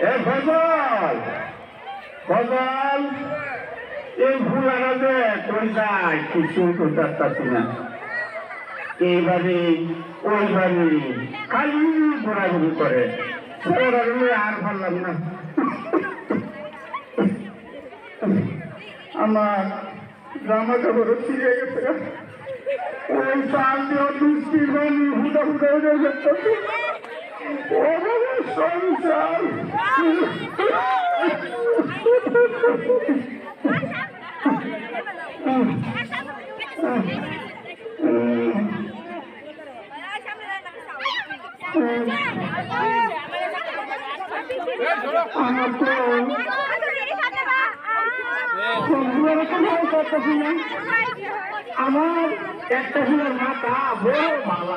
এ ফজল ফজল, এই ফুলারা যে কই কিছু করতে পারতাছি না। এইভাবে, ওইভাবে, খালি ঘোরাঘুরি করে। হলে আর পারলাম না। আমার জামা কাপড় ছিঁড়ে গেছে। ওই চাল দিয়ে বৃষ্টির বাণী হুদা হুদা হয়ে ওভাবে সংসার আমার একটা ফুলের মাথা বড় ভালা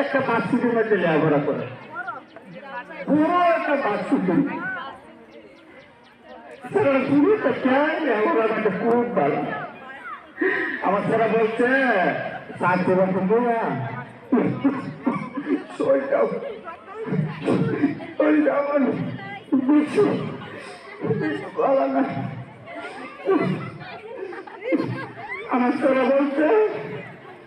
একটা বাস্তুদের মধ্যে লেখাপড়া করে। বড় একটা ভালো। আমার সারা বলছে ওইটা আমার আমার সারা বলছে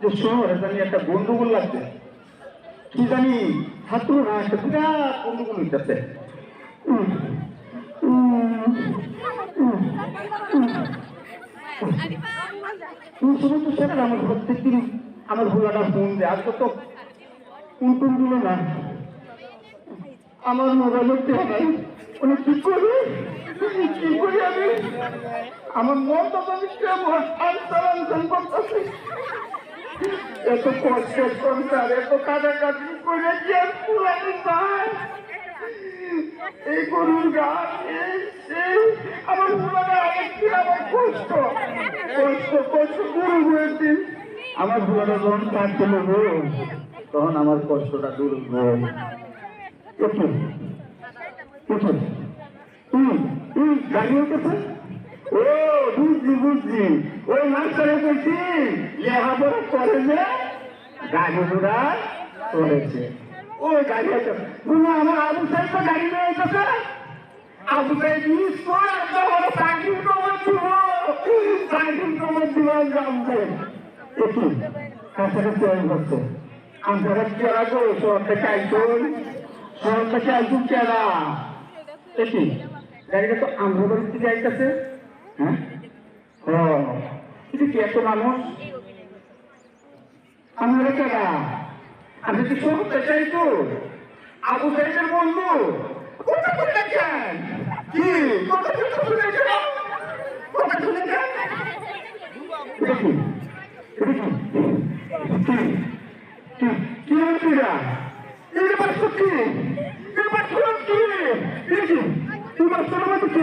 যে শহরে জানি একটা গন্ডগোল লাগছে। কি জানি, ছাত্র না, একটা বিরাট গন্ডগোল হইতেছে। আমার প্রত্যেকদিন আমার ভোলাটা ফোন দেয়। আজকে তো টোন দিল না। আমার মোবাইলের দেওয়া নাই। উনি কি করি কি করি আমি। আমার মন তো আমি কেমন এত কষ্টের সংসার এত কাটাকাটি করে কি আর পুরানি যায় এই গরুর গাছ আমার পুরানো আরেকটি আমার কষ্ট। কষ্ট কষ্ট গরু হয়েছে। আমার পুরানো যখন কাটতে নেব তখন আমার কষ্টটা দূর হবে উঠুন হুম হুম গাড়ি উঠেছে? বুঝছি ওই মাস্টারে বলছি, লেখাপড়া করে যে গাড়ি ঘোড়া করেছে। ওই গাড়ি বুঝলো আমার আবু সাহেব গাড়ি নিয়ে এসেছে। আবু সাহেব মিস করে বড় সাইকেল কমার দিব সাইকেল কমার দিব জানতে একটু কাছাকাছি হয়ে বসছে আমরা কেরা গো শহর থেকে আইসুন শহর থেকে কেরা দেখি, গাড়িটা তো আমরা হ্যাঁ? কিন্তু কি এত মানুষ? আমরা কেনা আমি কি শহর থেকে আইসু আবু সাইদের বন্ধু। কোথা করে দেখেন কি? কোথা শুনেছেন কোথা শুনেছেন দেখি দেখি কি কি পারছ কি? এটা পারছ কি? দেখি তোমার সরবত কি?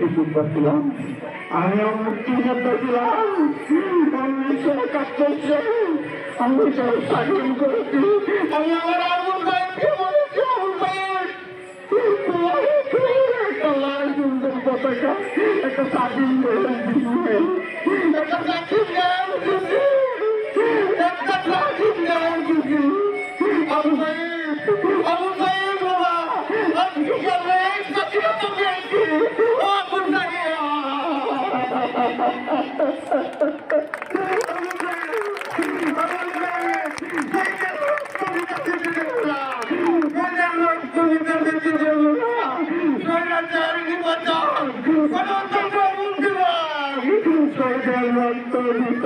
কিছু করছিলাম আমি মুক্তি করতেছিলাম আমি সরকার করছে আমি সব স্বাধীন করেছি আমি আমার আগুন পতাকা একটা দিবে একটা দিবে একটা দিবে আবু সাহেব আবু সাহেব বাবা আজকে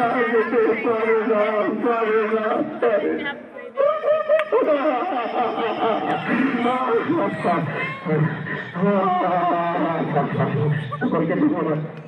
Oh, my God.